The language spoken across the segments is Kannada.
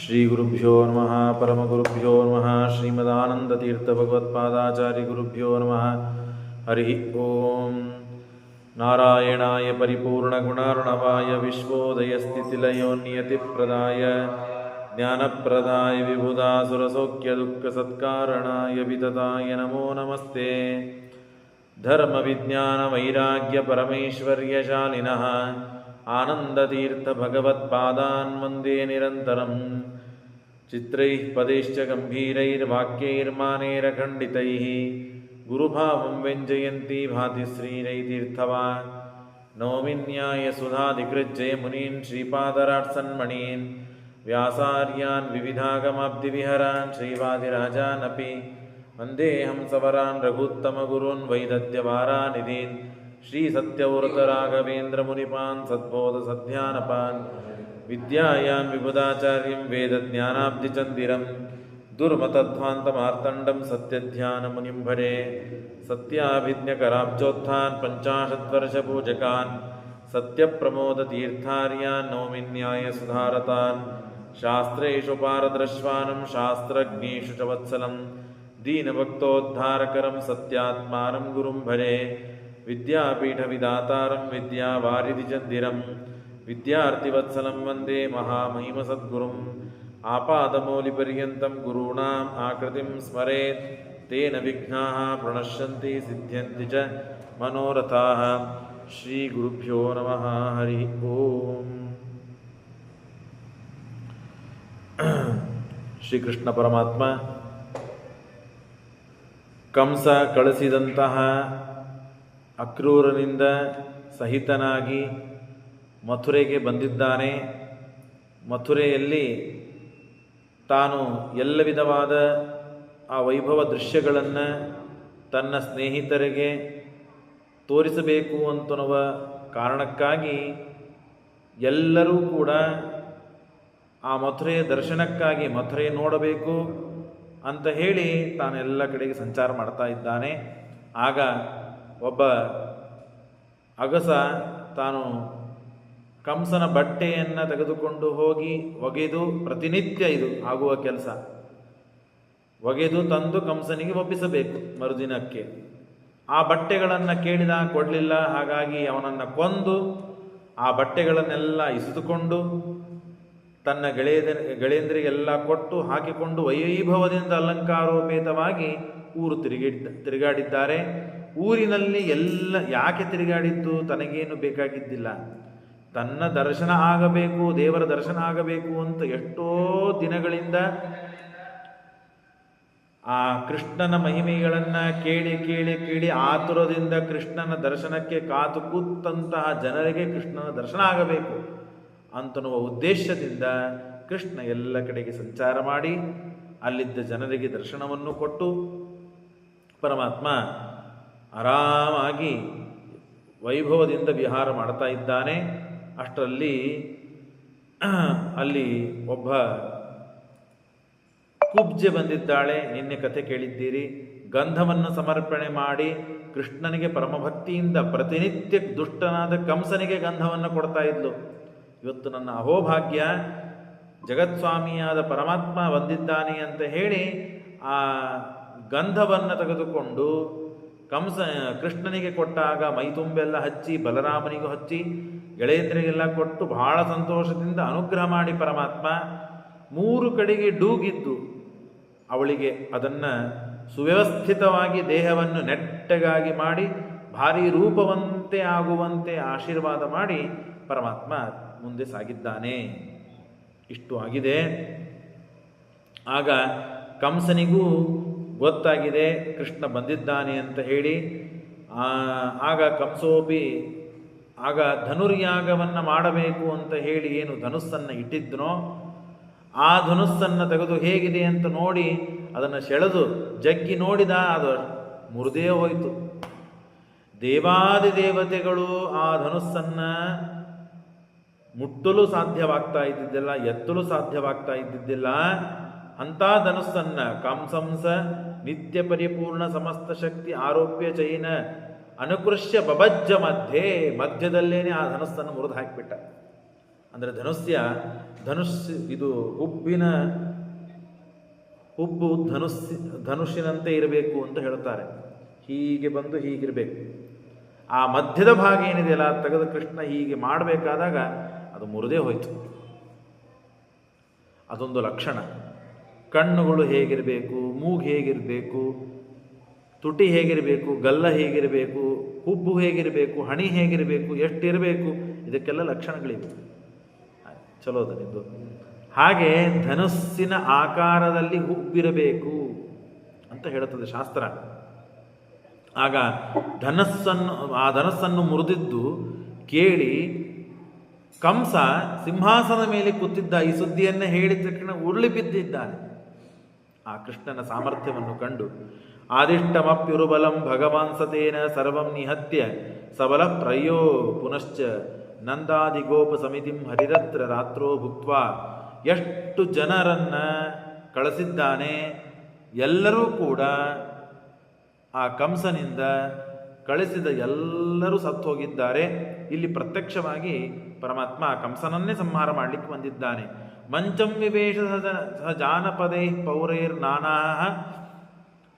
श्रीगुरुभ्यो नमः परमगुरुभ्यो नमः श्रीमदानन्दतीर्थभगवत्पादाचार्यगुरुभ्यो नमः। हरिः ॐ नारायणाय परिपूर्णगुणार्णवाय विश्वोदयस्थितिलयोन्नियतिप्रदाय ज्ञानप्रदाय विभुधासुरसौख्यदुःखसत्कारणाय वितताय नमो नमस्ते। धर्मविज्ञानवैराग्यपरमेश्वर्यशालिनः आनन्दतीर्थभगवत्पादान् वन्दे निरन्तरम्। चित्रैः पदैश्च गम्भीरैर्वाक्यैर्मानेरखण्डितैः गुरुभावं व्यञ्जयन्ती भाति श्रीरैतीर्थवान् नौमिन्यायसुधाधिकृज्जय मुनीन् श्रीपादराट्सन्मणीन् व्यासार्यान् विविधागमाब्धिविहरान् श्रीवादिराजानपि वन्देऽहं सवरान् रघुत्तमगुरून् वैदद्यवारानिधीन् श्रीसत्यव्रतराघवेन्द्रमुनिपान् सद्बोधसध्यानपान् विद्यायां विबुधाचार्यं वेदज्ञानाब्धिचन्दिरं दुर्मतध्वान्तमार्तण्डं सत्यध्यानमुनिं भरे सत्याभिज्ञकराब्जोत्थान् पञ्चाशद्वर्षपूजकान्, सत्यप्रमोदतीर्थार्यान् नौमिन्यायसुधारतान् शास्त्रेषु पारदृश्वानं शास्त्रज्ञेषु च वत्सलं, दीनभक्तोद्धारकरं सत्यात्मानं गुरुं भरे विद्यापीठविदातारं विद्यावारिधिचन्दिरं विद्यार्थिवत्सलं वन्दे महामहिमसद्गुरुम् आपादमौलिपर्यन्तं गुरूणाम् आकृतिं स्मरेत् तेन विघ्नाः प्रणश्यन्ति सिद्ध्यन्ति च मनोरथाः श्रीगुरुभ्यो नमः हरिः ओम् ಶ್ರೀಕೃಷ್ಣ ಪರಮಾತ್ಮ ಕಂಸ ಕಳಿಸಿದಂತಹ ಅಕ್ರೂರನಿಂದ ಸಹಿತನಾಗಿ ಮಥುರೆಗೆ ಬಂದಿದ್ದಾನೆ. ಮಥುರೆಯಲ್ಲಿ ತಾನು ಎಲ್ಲ ವಿಧವಾದ ಆ ವೈಭವ ದೃಶ್ಯಗಳನ್ನು ತನ್ನ ಸ್ನೇಹಿತರಿಗೆ ತೋರಿಸಬೇಕು ಅಂತನ್ನುವ ಕಾರಣಕ್ಕಾಗಿ ಎಲ್ಲರೂ ಕೂಡ ಆ ಮಥುರೆಯ ದರ್ಶನಕ್ಕಾಗಿ ಮಥುರೆ ನೋಡಬೇಕು ಅಂತ ಹೇಳಿ ತಾನೆಲ್ಲ ಕಡೆಗೆ ಸಂಚಾರ ಮಾಡ್ತಾ ಇದ್ದಾನೆ. ಆಗ ಒಬ್ಬ ಅಗಸ ತಾನು ಕಂಸನ ಬಟ್ಟೆಯನ್ನು ತೆಗೆದುಕೊಂಡು ಹೋಗಿ ಒಗೆದು ಪ್ರತಿನಿತ್ಯ ಇದು ಆಗುವ ಕೆಲಸ. ಒಗೆದು ತಂದು ಕಂಸನಿಗೆ ಒಪ್ಪಿಸಬೇಕು ಮರುದಿನಕ್ಕೆ. ಆ ಬಟ್ಟೆಗಳನ್ನು ಕೇಳಿದ ಕೊಡಲಿಲ್ಲ, ಹಾಗಾಗಿ ಅವನನ್ನು ಕೊಂದು ಆ ಬಟ್ಟೆಗಳನ್ನೆಲ್ಲ ಇಸಿದುಕೊಂಡು ತನ್ನ ಗೆಳೆಯದ, ಗೆಳೆಯಂದರಿಗೆಲ್ಲ ಕೊಟ್ಟು ಹಾಕಿಕೊಂಡು ವೈಭವದಿಂದ ಅಲಂಕಾರೋಪೇತವಾಗಿ ಊರು ತಿರುಗಿಡ್ ತಿರುಗಾಡಿದ್ದಾರೆ. ಊರಿನಲ್ಲಿ ಎಲ್ಲ, ಯಾಕೆ ತಿರುಗಾಡಿದ್ದು, ತನಗೇನು ಬೇಕಾಗಿದ್ದಿಲ್ಲ. ತನ್ನ ದರ್ಶನ ಆಗಬೇಕು, ದೇವರ ದರ್ಶನ ಆಗಬೇಕು ಅಂತ ಎಷ್ಟೋ ದಿನಗಳಿಂದ ಆ ಕೃಷ್ಣನ ಮಹಿಮೆಗಳನ್ನು ಕೇಳಿ ಕೇಳಿ ಕೇಳಿ ಆತುರದಿಂದ ಕೃಷ್ಣನ ದರ್ಶನಕ್ಕೆ ಕಾತು ಕೂತಂತಹ ಜನರಿಗೆ ಕೃಷ್ಣನ ದರ್ಶನ ಆಗಬೇಕು ಅಂತನ್ನುವ ಉದ್ದೇಶದಿಂದ ಕೃಷ್ಣ ಎಲ್ಲ ಕಡೆಗೆ ಸಂಚಾರ ಮಾಡಿ, ಅಲ್ಲಿದ್ದ ಜನರಿಗೆ ದರ್ಶನವನ್ನು ಕೊಟ್ಟು, ಪರಮಾತ್ಮ ಆರಾಮಾಗಿ ವೈಭವದಿಂದ ವಿಹಾರ ಮಾಡ್ತಾ ಇದ್ದಾನೆ. ಅಷ್ಟರಲ್ಲಿ ಅಲ್ಲಿ ಒಬ್ಬ ಕುಬ್ಜೆ ಬಂದಿದ್ದಾಳೆ. ನಿನ್ನೆ ಕಥೆ ಕೇಳಿದ್ದೀರಿ. ಗಂಧವನ್ನು ಸಮರ್ಪಣೆ ಮಾಡಿ ಕೃಷ್ಣನಿಗೆ ಪರಮಭಕ್ತಿಯಿಂದ ಪ್ರತಿನಿತ್ಯ ದುಷ್ಟನಾದ ಕಂಸನಿಗೆ ಗಂಧವನ್ನು ಕೊಡ್ತಾ ಇದ್ಲು. ಇವತ್ತು ನನ್ನ ಅಹೋಭಾಗ್ಯ ಜಗತ್ಸ್ವಾಮಿಯಾದ ಪರಮಾತ್ಮ ಬಂದಿದ್ದಾನೆ ಅಂತ ಹೇಳಿ ಆ ಗಂಧವನ್ನು ತೆಗೆದುಕೊಂಡು ಕಂಸ ಕೃಷ್ಣನಿಗೆ ಕೊಟ್ಟಾಗ ಮೈತುಂಬೆಲ್ಲ ಹಚ್ಚಿ, ಬಲರಾಮನಿಗೂ ಹಚ್ಚಿ ಗೆಳೆಯಂದ್ರಿಗೆಲ್ಲ ಕೊಟ್ಟು ಬಹಳ ಸಂತೋಷದಿಂದ ಅನುಗ್ರಹ ಮಾಡಿ ಪರಮಾತ್ಮ ಮೂರು ಕಡೆಗೆ ಡೂಗಿದ್ದು ಅವಳಿಗೆ ಅದನ್ನು ಸುವ್ಯವಸ್ಥಿತವಾಗಿ ದೇಹವನ್ನು ನೆಟ್ಟಗಾಗಿ ಮಾಡಿ, ಭಾರಿ ರೂಪವಂತೆ ಆಗುವಂತೆ ಆಶೀರ್ವಾದ ಮಾಡಿ ಪರಮಾತ್ಮ ಮುಂದೆ ಸಾಗಿದ್ದಾನೆ. ಇಷ್ಟು ಆಗಿದೆ. ಆಗ ಕಂಸನಿಗೂ ಗೊತ್ತಾಗಿದೆ, ಕೃಷ್ಣ ಬಂದಿದ್ದಾನೆ ಅಂತ ಹೇಳಿ ಆಗ ಕಂಸೋಪಿ ಆಗ ಧನುರ್ಯಾಗವನ್ನು ಮಾಡಬೇಕು ಅಂತ ಹೇಳಿ ಏನು ಧನುಸ್ಸನ್ನು ಇಟ್ಟಿದ್ದನೋ ಆ ಧನುಸ್ಸನ್ನು ತೆಗೆದು ಹೇಗಿದೆ ಅಂತ ನೋಡಿ ಅದನ್ನು ಸೆಳೆದು ಜಗ್ಗಿ ನೋಡಿದ ಅದು ಮುರಿದೇ ಹೋಯಿತು. ದೇವಾದಿ ದೇವತೆಗಳು ಆ ಧನುಸ್ಸನ್ನು ಮುಟ್ಟಲು ಸಾಧ್ಯವಾಗ್ತಾ ಇದ್ದಿದ್ದಿಲ್ಲ, ಎತ್ತಲು ಸಾಧ್ಯವಾಗ್ತಾ ಇದ್ದಿದ್ದಿಲ್ಲ. ಅಂಥ ಧನುಸ್ಸನ್ನು ಕಂಸಂಸ ನಿತ್ಯ ಪರಿಪೂರ್ಣ ಸಮಸ್ತ ಶಕ್ತಿ ಆರೋಪ್ಯ ಚೈನ ಅನುಕೃಷ್ಯ ಬಬಜ್ಜ ಮಧ್ಯೆ, ಮಧ್ಯದಲ್ಲೇನೆ ಆ ಧನಸ್ಸನ್ನು ಮುರಿದು ಹಾಕಿಬಿಟ್ಟ. ಅಂದರೆ ಧನುಸ್ಯ, ಧನುಸ್ ಇದು ಹುಬ್ಬಿನ ಹುಬ್ಬು ಧನುಸ್ ಧನುಷಿನಂತೆ ಇರಬೇಕು ಅಂತ ಹೇಳ್ತಾರೆ ಹೀಗೆ ಬಂದು ಹೀಗಿರಬೇಕು. ಆ ಮಧ್ಯದ ಭಾಗ ಏನಿದೆಯಲ್ಲ ತೆಗೆದು ಕೃಷ್ಣ ಹೀಗೆ ಮಾಡಬೇಕಾದಾಗ ಅದು ಮುರಿದೇ ಹೋಯಿತು. ಅದೊಂದು ಲಕ್ಷಣ. ಕಣ್ಣುಗಳು ಹೇಗಿರಬೇಕು, ಮೂಗು ಹೇಗಿರಬೇಕು ತುಟಿ ಹೇಗಿರಬೇಕು, ಗಲ್ಲ ಹೇಗಿರಬೇಕು, ಹುಬ್ಬು ಹೇಗಿರಬೇಕು, ಹಣಿ ಹೇಗಿರಬೇಕು, ಎಷ್ಟಿರಬೇಕು, ಇದಕ್ಕೆಲ್ಲ ಲಕ್ಷಣಗಳಿವೆ. ಚಲೋ ನಿಂದು. ಹಾಗೆ ಧನುಸ್ಸಿನ ಆಕಾರದಲ್ಲಿ ಹುಬ್ಬಿರಬೇಕು ಅಂತ ಹೇಳುತ್ತದೆ ಶಾಸ್ತ್ರ. ಆಗ ಧನಸ್ಸನ್ನು, ಆ ಧನಸ್ಸನ್ನು ಮುರಿದಿದ್ದು ಕೇಳಿ, ಕಂಸ ಸಿಂಹಾಸನದ ಮೇಲೆ ಕೂತಿದ್ದ ಈ ಸುದ್ದಿಯನ್ನೇ ಹೇಳಿದ ತಕ್ಷಣ ಉರುಳಿ ಬಿದ್ದಿದ್ದಾನೆ. ಆ ಕೃಷ್ಣನ ಸಾಮರ್ಥ್ಯವನ್ನು ಕಂಡು ಆದಿಷ್ಟಮಪ್ಯುರುಬಲಂ ಭಗವಾನ್ ಸತೇನ ಸರ್ವಂ ನಿಹತ್ಯ ಸಬಲ ಪ್ರಯೋ ಪುನಶ್ಚ ನಂದಾದಿಗೋಪ ಸಮಿತಿಂ ಹರಿರತ್ರ ರಾತ್ರೋ ಭುಕ್ತ ಎಷ್ಟು ಜನರನ್ನ ಕಳಿಸಿದ್ದಾನೆ, ಎಲ್ಲರೂ ಕೂಡ ಆ ಕಂಸನಿಂದ ಕಳಿಸಿದ ಎಲ್ಲರೂ ಸತ್ತು ಹೋಗಿದ್ದಾರೆ ಇಲ್ಲಿ ಪ್ರತ್ಯಕ್ಷವಾಗಿ ಪರಮಾತ್ಮ ಕಂಸನನ್ನೇ ಸಂಹಾರ ಮಾಡಲಿಕ್ಕೆ ಬಂದಿದ್ದಾನೆ. ಮಂಚಂ ವಿವೇಶ ಸಹ ಜಾನಪದೈ ಪೌರೈರ್ ನಾನಾ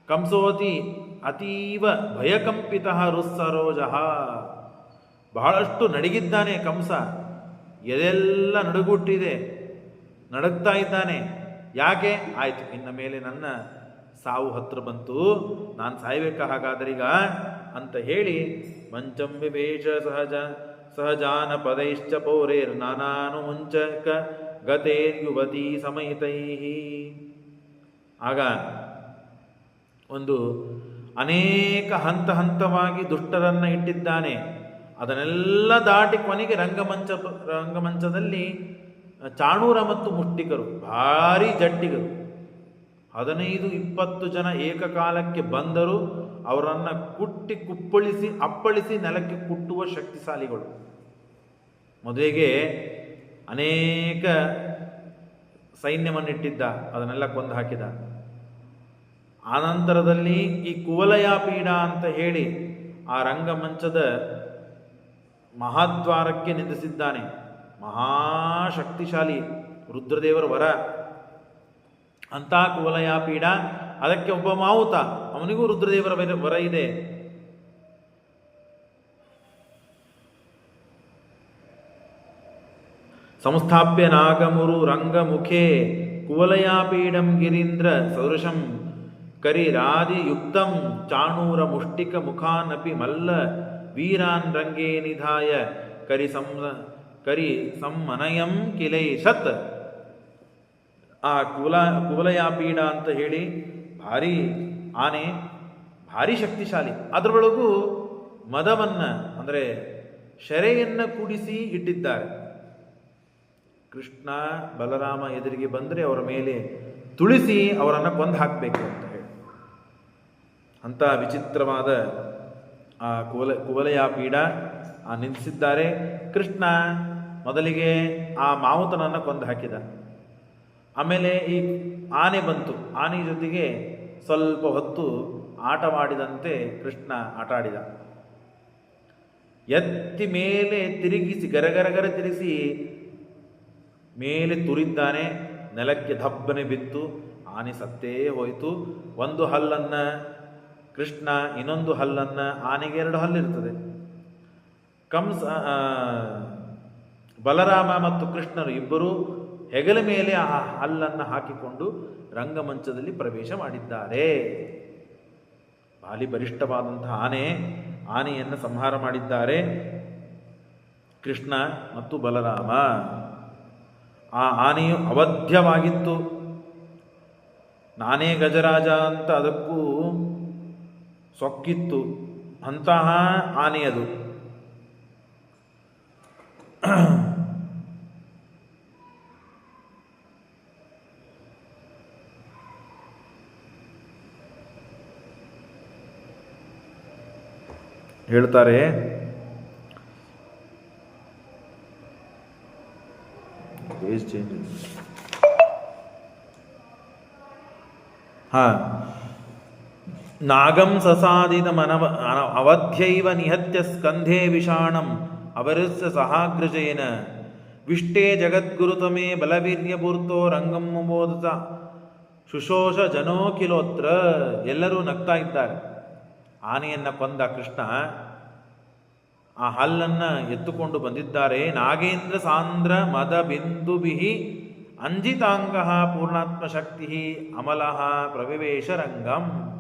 ಕಂಸೋತಿ ಅತೀವ ಭಯಕಂಪಿತ ರುಸ್ಸರೋಜ. ಬಹಳಷ್ಟು ನಡಗಿದ್ದಾನೆ ಕಂಸ. ಎದೆಲ್ಲ ನಡುಗುಟ್ಟಿದೆ. ನಡುಗ್ತಾ ಇದ್ದಾನೆ. ಯಾಕೆ? ಆಯಿತು, ಇನ್ನ ಮೇಲೆ ನನ್ನ ಸಾವು ಹತ್ರ ಬಂತು. ನಾನು ಸಾಯ್ಬೇಕ ಹಾಗಾದರೀಗ ಅಂತ ಹೇಳಿ ಮಂಚಂ ವಿಭೇಷ ಸಹಜ ಸಹಜಾನ ಪದೈಶ್ಚ ಪೌರೇರ್ ನಾನಾನು ಮುಂಚಕ ಗತೇರ್ ಯುವತಿ ಸಮಯಿತೈ ಆಗ ಒಂದು ಅನೇಕ ಹಂತ ಹಂತವಾಗಿ ದುಷ್ಟರನ್ನು ಇಟ್ಟಿದ್ದಾನೆ. ಅದನ್ನೆಲ್ಲ ದಾಟಿ ಕೊನೆಗೆ ರಂಗಮಂಚ ರಂಗಮಂಚದಲ್ಲಿ ಚಾಣೂರ ಮತ್ತು ಮುಷ್ಟಿಕರು, ಭಾರಿ ಜಟ್ಟಿಗರು. ಹದಿನೈದು, ಇಪ್ಪತ್ತು ಜನ ಏಕಕಾಲಕ್ಕೆ ಬಂದರು ಅವರನ್ನು ಕುಟ್ಟಿ ಕುಪ್ಪಳಿಸಿ, ಅಪ್ಪಳಿಸಿ ನೆಲಕ್ಕೆ ಕುಟ್ಟುವ ಶಕ್ತಿಶಾಲಿಗಳು. ಮದುವೆಗೆ ಅನೇಕ ಸೈನ್ಯವನ್ನಿಟ್ಟಿದ್ದ ಅದನ್ನೆಲ್ಲ ಕೊಂದು ಹಾಕಿದ. ಆನಂತರದಲ್ಲಿ ಈ ಕುವಲಯಾಪೀಡ ಅಂತ ಹೇಳಿ ಆ ರಂಗಮಂಚದ ಮಹಾದ್ವಾರಕ್ಕೆ ನಿಂದಿಸಿದ್ದಾನೆ. ಮಹಾಶಕ್ತಿಶಾಲಿ ರುದ್ರದೇವರ ವರ. ಅಂತ ಕುವಲಯಾಪೀಡ, ಅದಕ್ಕೆ ಒಬ್ಬ ಮಾವುತ, ಅವನಿಗೂ ರುದ್ರದೇವರ ವರ- ವರ ಇದೆ. ಸಂಸ್ಥಾಪ್ಯ ನಾಗಮುರು ರಂಗಮುಖೇ ಕುವಲಯಾಪೀಡಂ ಗಿರೀಂದ್ರ ಸದೃಶಂ ಕರಿರಾದಿಯುಕ್ತಂ ಚಾಣೂರ ಮುಷ್ಟಿಕ ಮುಖಾನಪಿ ಮಲ್ಲ ವೀರಾನ್ ರಂಗೇ ನಿಧಾಯ ಕರಿ ಸಂ ಕರಿ ಸಂಮನಯಂ ಕಿಲೈ ಸತ್. ಆ ಕುಲ ಕುವಲಯಾಪೀಡ ಅಂತ ಹೇಳಿ ಭಾರಿ ಆನೆ, ಭಾರಿ ಶಕ್ತಿಶಾಲಿ. ಅದರೊಳಗೂ ಮದವನ್ನ, ಅಂದರೆ ಶರೆಯನ್ನು ಕೂಡಿಸಿ ಇಟ್ಟಿದ್ದಾರೆ. ಕೃಷ್ಣ ಬಲರಾಮ ಎದುರಿಗೆ ಬಂದರೆ ಅವರ ಮೇಲೆ ತುಳಿಸಿ ಅವರನ್ನು ಕೊಂದು ಹಾಕಬೇಕು. ಅಂಥ ವಿಚಿತ್ರವಾದ ಆ ಕುವಲ ಕುವಲಯಾಪೀಡ ಆ ನಿಲ್ಲಿಸಿದ್ದಾರೆ ಕೃಷ್ಣ ಮೊದಲಿಗೆ ಆ ಮಾವುತನನ್ನು ಕೊಂದು ಹಾಕಿದ. ಆಮೇಲೆ ಈ ಆನೆ ಬಂತು. ಆನೆ ಜೊತೆಗೆ ಸ್ವಲ್ಪ ಹೊತ್ತು ಆಟವಾಡಿದಂತೆ ಕೃಷ್ಣ ಆಟ ಆಡಿದ ಎತ್ತಿ ಮೇಲೆ ತಿರುಗಿಸಿ, ಗರಗರಗರ ತಿರುಗಿಸಿ ಮೇಲೆ ತುರಿದ್ದಾನೆ. ನೆಲಕ್ಕೆ ದಬ್ಬನೆ ಬಿತ್ತು. ಆನೆ ಸತ್ತೇ ಹೋಯಿತು. ಒಂದು ಹಲ್ಲನ್ನ ಕೃಷ್ಣ ಇನ್ನೊಂದು ಹಲ್ಲನ್ನ ಆನೆಗೆ ಎರಡು ಹಲ್ಲಿರ್ತದೆ. ಕಂಸ ಬಲರಾಮ ಮತ್ತು ಕೃಷ್ಣರು ಇಬ್ಬರು ಹೆಗಲ ಮೇಲೆ ಆ ಹಲ್ಲನ್ನು ಹಾಕಿಕೊಂಡು ರಂಗಮಂಚದಲ್ಲಿ ಪ್ರವೇಶ ಮಾಡಿದ್ದಾರೆ. ಬಾಲಿ ಬಲಿಷ್ಠವಾದಂತಹ ಆನೆ, ಆನೆಯನ್ನು ಸಂಹಾರ ಮಾಡಿದ್ದಾರೆ ಕೃಷ್ಣ ಮತ್ತು ಬಲರಾಮ. ಆ ಆನೆಯು ಅವಧ್ಯವಾಗಿತ್ತು. ನಾನೇ ಗಜರಾಜ ಅಂತ ಅದಕ್ಕೂ ಸೊಕ್ಕಿತ್ತು. ಅಂತಹ ಆನೆಯದು. ಹೇಳ್ತಾರೆ ಹಾಂ. ನಾಗಂ ಸಸಾದಿದ ಮನವ ಅವಧ್ಯೈವ ನಿಹತ್ಯ ಸ್ಕಂಧೇ ವಿಷಾಣಂ ಅವರಸ್ಯ ಸಹಾಗ್ರಜೇನ ವಿಷ್ಟೇ ಜಗದ್ಗುರುತಮೇ ಬಲವೀರ್ಯಪೂರ್ತೋ ರಂಗಂ ಮೋದತ ಶುಶೋಷ ಜನೋ ಕಿಲೋತ್ರ ಎಲ್ಲರೂ ನಗ್ತಾ ಇದ್ದಾರೆ. ಆನೆಯನ್ನು ಕೊಂದ ಕೃಷ್ಣ ಆ ಹಲ್ಲನ್ನು ಎತ್ತುಕೊಂಡು ಬಂದಿದ್ದಾರೆ. ನಾಗೇಂದ್ರ ಸಾಂದ್ರ ಮದ ಬಿಂದುಬಿಹಿ ಅಂಜಿತಾಂಗ ಪೂರ್ಣಾತ್ಮ ಶಕ್ತಿ ಅಮಲಃ ಪ್ರವಿವೇಶ ರಂಗಂ.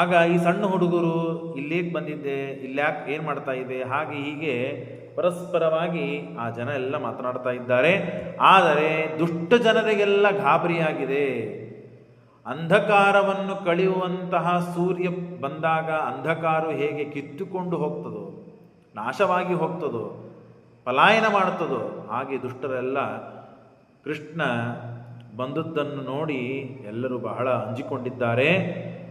ಆಗ ಈ ಸಣ್ಣ ಹುಡುಗರು ಇಲ್ಲೇಗೆ ಬಂದಿದ್ದೆ, ಇಲ್ಯಾಕೆ ಏನು ಮಾಡ್ತಾ ಇದೆ ಹಾಗೆ ಹೀಗೆ ಪರಸ್ಪರವಾಗಿ ಆ ಜನ ಎಲ್ಲ ಮಾತನಾಡ್ತಾ ಇದ್ದಾರೆ. ಆದರೆ ದುಷ್ಟ ಜನರಿಗೆಲ್ಲ ಗಾಬರಿಯಾಗಿದೆ ಅಂಧಕಾರವನ್ನು ಕಳೆಯುವಂತಹ ಸೂರ್ಯ ಬಂದಾಗ ಅಂಧಕಾರ ಹೇಗೆ ಕಿತ್ತುಕೊಂಡು ಹೋಗ್ತದೋ, ನಾಶವಾಗಿ ಹೋಗ್ತದೋ, ಪಲಾಯನ ಮಾಡ್ತದೋ ಹಾಗೆ ದುಷ್ಟರೆಲ್ಲ ಕೃಷ್ಣ ಬಂದದ್ದನ್ನು ನೋಡಿ ಎಲ್ಲರೂ ಬಹಳ ಅಂಜಿಕೊಂಡಿದ್ದಾರೆ.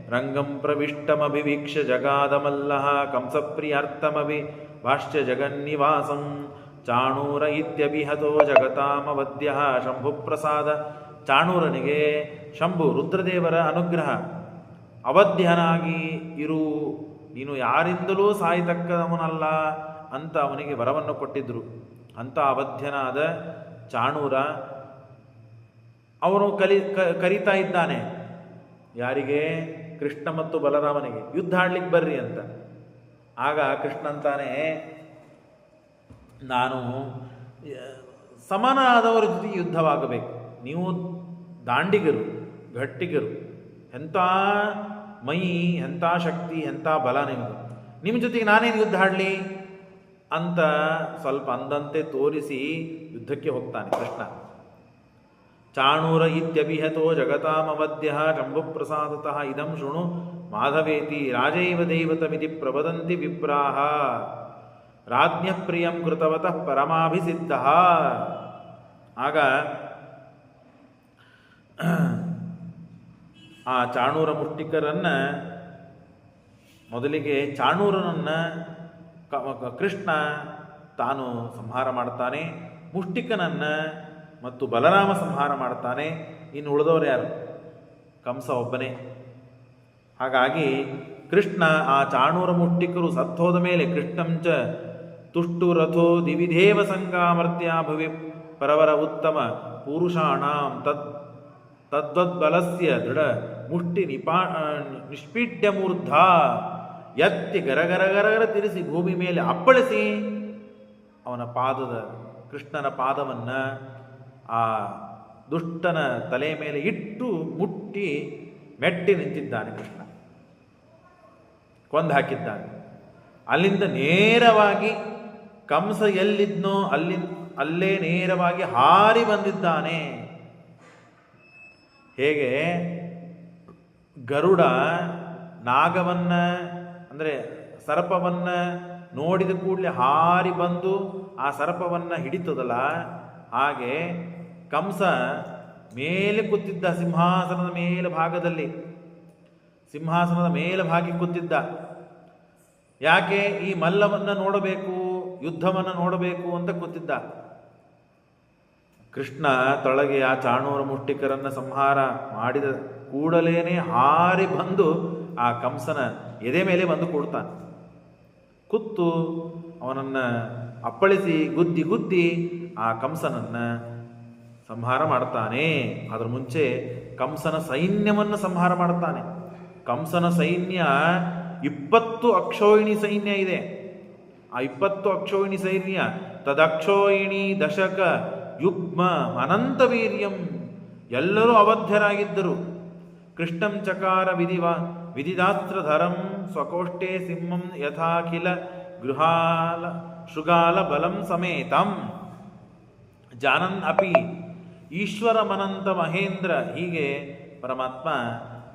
ರಂಗಂ ಪ್ರವಿಷ್ಟಮಭಿವೀಕ್ಷ್ಯ ಜಗಾದಮಲ್ಲಃ ಕಂಸಪ್ರಿಯಾರ್ಥಮಭಿ ಭಾಷ್ಯ ಜಗನ್ನಿವಾಸಂ ಚಾಣೂರ ಇತ್ಯಭಿಹತೋ ಜಗತಾಮವದ್ಯ ಶಂಭುಪ್ರಸಾದ ಚಾಣೂರನಿಗೆ ಶಂಭು ರುದ್ರದೇವರ ಅನುಗ್ರಹ ಅವಧ್ಯನಾಗಿ ಇರು ನೀನು ಯಾರಿಂದಲೂ ಸಾಯತಕ್ಕವನಲ್ಲ ಅಂತ ಅವನಿಗೆ ವರವನ್ನು ಕೊಟ್ಟಿದ್ರು. ಅಂತ ಅವಧ್ಯನಾದ ಚಾಣೂರ ಅವನು ಕಲಿ ಕರೀತಾ ಇದ್ದಾನೆ. ಯಾರಿಗೆ? ಕೃಷ್ಣ ಮತ್ತು ಬಲರಾಮನಿಗೆ, ಯುದ್ಧ ಆಡ್ಲಿಕ್ಕೆ ಬರ್ರಿ ಅಂತ. ಆಗ ಕೃಷ್ಣ ಅಂತಾನೆ, ನಾನು ಸಮನಾದವರ ಜೊತೆ ಯುದ್ಧವಾಗಬೇಕು. ನೀವು ದಾಂಡಿಗರು, ಗಟ್ಟಿಗರು, ಎಂಥ ಮೈ, ಎಂಥ ಶಕ್ತಿ, ಎಂಥ ಬಲ ನಿಮಗೆ. ನಿಮ್ಮ ಜೊತೆಗೆ ನಾನೇನು ಯುದ್ಧ ಆಡಲಿ? ಅಂತ ಸ್ವಲ್ಪ ಅಂದಂತೆ ತೋರಿಸಿ ಯುದ್ಧಕ್ಕೆ ಹೋಗ್ತಾನೆ ಕೃಷ್ಣ. ಚಾಣೂರ ಇತ್ಯಭಿಹತೋ ಜಗತಾಮವದ್ಯ ಶಂಭುಪ್ರಸಾದತಃ ಇದಂ ಶೃಣು. ಮಾಧವೇತಿ ರಾಜೈವ ದೈವತಮಿತಿ ಪ್ರವದಂತಿ ವಿಪ್ರಾಹ. ರಾಜ್ಞ ಪ್ರಿಯಂ ಕೃತವತಃ ಪರಮಾಭಿಸಿದ್ಧ. ಆಗ ಆ ಚಾಣೂರ ಮುಷ್ಟಿಕರನ್ನು ಮೊದಲಿಗೆ ಚಾಣೂರನನ್ನು ಕೃಷ್ಣ ತಾನು ಸಂಹಾರ ಮಾಡ್ತಾನೆ. ಮುಷ್ಟಿಕನನ್ನು ಮತ್ತು ಬಲರಾಮ ಸಂಹಾರ ಮಾಡ್ತಾನೆ ಇನ್ನು ಉಳಿದವರು ಯಾರು? ಕಂಸ ಒಬ್ಬನೇ. ಹಾಗಾಗಿ ಕೃಷ್ಣ ಆ ಚಾಣೂರ ಮುಷ್ಟಿಕರು ಸತ್ತೋದ ಮೇಲೆ ಕೃಷ್ಣಂಚ ತುಷ್ಟು ರಥೋ ದಿವಿಧೇವ ಸಂಗಾಮರ್ತ್ಯ ಭವಿ ಪರವರ ಉತ್ತಮ ಪುರುಷಾಣಾಂ ತದ್ ತದ್ವದ್ಬಲಸ್ಯ ದೃಢ ಮುಷ್ಟಿ ನಿಪಾ ನಿಷ್ಪೀಡ್ಯಮೂರ್ಧ ಎತ್ತಿ ಗರಗರಗರಗರ ಗರಗರ ತಿರುಸಿ ಭೂಮಿ ಮೇಲೆ ಅಪ್ಪಳಿಸಿ ಅವನ ಪಾದದ ಕೃಷ್ಣನ ಪಾದವನ್ನು ಆ ದುಷ್ಟನ ತಲೆ ಮೇಲೆ ಇಟ್ಟು ಮುಟ್ಟಿ ಮೆಟ್ಟಿ ನಿಂತಿದ್ದಾನೆ ಕೃಷ್ಣ. ಕೊಂದು ಹಾಕಿದ್ದಾನೆ. ಅಲ್ಲಿಂದ ನೇರವಾಗಿ ಕಂಸ ಎಲ್ಲಿದ್ನೋ ಅಲ್ಲಿ, ಅಲ್ಲೇ ನೇರವಾಗಿ ಹಾರಿ ಬಂದಿದ್ದಾನೆ. ಹೇಗೆ? ಗರುಡ ನಾಗವನ್ನ, ಅಂದರೆ ಸರ್ಪವನ್ನ ನೋಡಿದ ಕೂಡಲೇ ಹಾರಿ ಬಂದು ಆ ಸರ್ಪವನ್ನ ಹಿಡಿತದಲ್ಲ? ಹಾಗೆ ಕಂಸ ಮೇಲೆ ಕೂತಿದ್ದ ಸಿಂಹಾಸನದ ಮೇಲೆ ಭಾಗದಲ್ಲಿ, ಸಿಂಹಾಸನದ ಮೇಲೆ ಭಾಗಿ ಕೂತಿದ್ದ. ಯಾಕೆ ಈ ಮಲ್ಲವನ್ನು ನೋಡಬೇಕು, ಯುದ್ಧವನ್ನು ನೋಡಬೇಕು ಅಂತ ಕೂತಿದ್ದ. ಕೃಷ್ಣ ತೊಳಗೆ ಆ ಚಾಣೂರ ಮುಷ್ಟಿಕರನ್ನ ಸಂಹಾರ ಮಾಡಿದ ಕೂಡಲೇನೆ ಹಾರಿ ಬಂದು ಆ ಕಂಸನ ಎದೆ ಮೇಲೆ ಬಂದು ಕೂಡ್ತಾನೆ. ಕುತ್ತು ಅವನನ್ನು ಅಪ್ಪಳಿಸಿ, ಗುದ್ದಿ ಗುದ್ದಿ ಆ ಕಂಸನನ್ನ ಸಂಹಾರ ಮಾಡ್ತಾನೆ. ಅದರ ಮುಂಚೆ ಕಂಸನ ಸೈನ್ಯವನ್ನು ಸಂಹಾರ ಮಾಡ್ತಾನೆ. ಕಂಸನ ಸೈನ್ಯ ಇಪ್ಪತ್ತು ಅಕ್ಷೋಹಿಣಿ ಸೈನ್ಯ ಇದೆ. ಆ ಇಪ್ಪತ್ತು ಅಕ್ಷೋಹಿಣಿ ಸೈನ್ಯ ತದಕ್ಷೋಹಿಣಿ ದಶಕ ಯುಗ್ಮ ಅನಂತ ವೀರ್ಯಂ ಎಲ್ಲರೂ ಅವಧ್ಯರಾಗಿದ್ದರು. ಕೃಷ್ಣಂ ಚಕಾರ ವಿಧಿವ ವಿಧಿದಾಸ್ತ್ರಧರಂ ಸ್ವಕೋಷ್ಠೆ ಸಿಂಹಂ ಯಥಾಖಿಲ ಗೃಹಾಲ ಶೃಗಾಲ ಬಲಂ ಸಮೇತಂ. ಜಾನನ್ ಅಪಿ ಈಶ್ವರಮನಂತ ಮಹೇಂದ್ರ ಹೀಗೆ ಪರಮಾತ್ಮ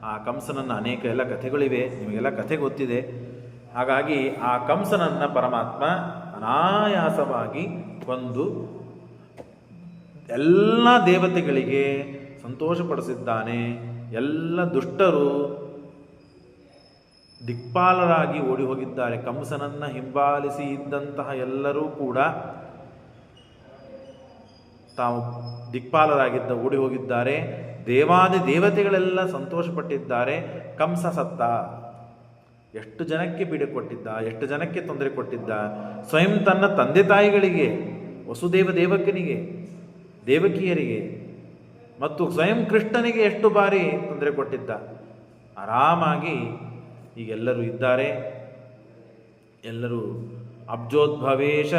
ಆ ಕಂಸನನ್ನು ಅನೇಕ ಎಲ್ಲ ಕಥೆಗಳಿವೆ, ನಿಮಗೆಲ್ಲ ಕಥೆ ಗೊತ್ತಿದೆ. ಹಾಗಾಗಿ ಆ ಕಂಸನನ್ನು ಪರಮಾತ್ಮ ಅನಾಯಾಸವಾಗಿ ಒಂದು ಎಲ್ಲ ದೇವತೆಗಳಿಗೆ ಸಂತೋಷಪಡಿಸಿದ್ದಾನೆ. ಎಲ್ಲ ದುಷ್ಟರು ದಿಕ್ಪಾಲರಾಗಿ ಓಡಿ ಹೋಗಿದ್ದಾರೆ. ಕಂಸನನ್ನು ಹಿಂಬಾಲಿಸಿ ಇದ್ದಂತಹ ಎಲ್ಲರೂ ಕೂಡ ತಾವು ದಿಕ್ಪಾಲರಾಗಿದ್ದ ಓಡಿ ಹೋಗಿದ್ದಾರೆ ದೇವಾದಿ ದೇವತೆಗಳೆಲ್ಲ ಸಂತೋಷಪಟ್ಟಿದ್ದಾರೆ. ಕಂಸ ಸತ್ತ. ಎಷ್ಟು ಜನಕ್ಕೆ ಬೀಡು ಕೊಟ್ಟಿದ್ದ, ಎಷ್ಟು ಜನಕ್ಕೆ ತೊಂದರೆ ಕೊಟ್ಟಿದ್ದ? ಸ್ವಯಂ ತನ್ನ ತಂದೆ ತಾಯಿಗಳಿಗೆ, ವಸುದೇವ ದೇವಕನಿಗೆ ದೇವಕಿಯರಿಗೆ ಮತ್ತು ಸ್ವಯಂ ಕೃಷ್ಣನಿಗೆ ಎಷ್ಟು ಬಾರಿ ತೊಂದರೆ ಕೊಟ್ಟಿದ್ದ? ಆರಾಮಾಗಿ ಈಗೆಲ್ಲರೂ ಇದ್ದಾರೆ. ಎಲ್ಲರೂ ಅಬ್ಜೋದ್ಭವೇಶ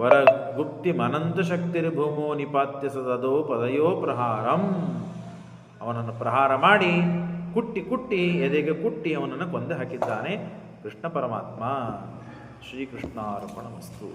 ವರ ಗುಪ್ತಿ ಮನಂತ ಶಕ್ತಿರ್ಭೂಮೋ ನಿಪಾತ್ಯ ಸದೋ ಪದಯೋ ಪ್ರಹಾರಂ. ಅವನನ್ನು ಪ್ರಹಾರ ಮಾಡಿ ಕುಟ್ಟಿ ಕುಟ್ಟಿ ಎದೆಗೆ ಕುಟ್ಟಿ ಅವನನ್ನು ಕೊಂದು ಹಾಕಿದ್ದಾನೆ. ಕೃಷ್ಣ ಪರಮಾತ್ಮ ಶ್ರೀಕೃಷ್ಣಾರ್ಪಣ ವಸ್ತು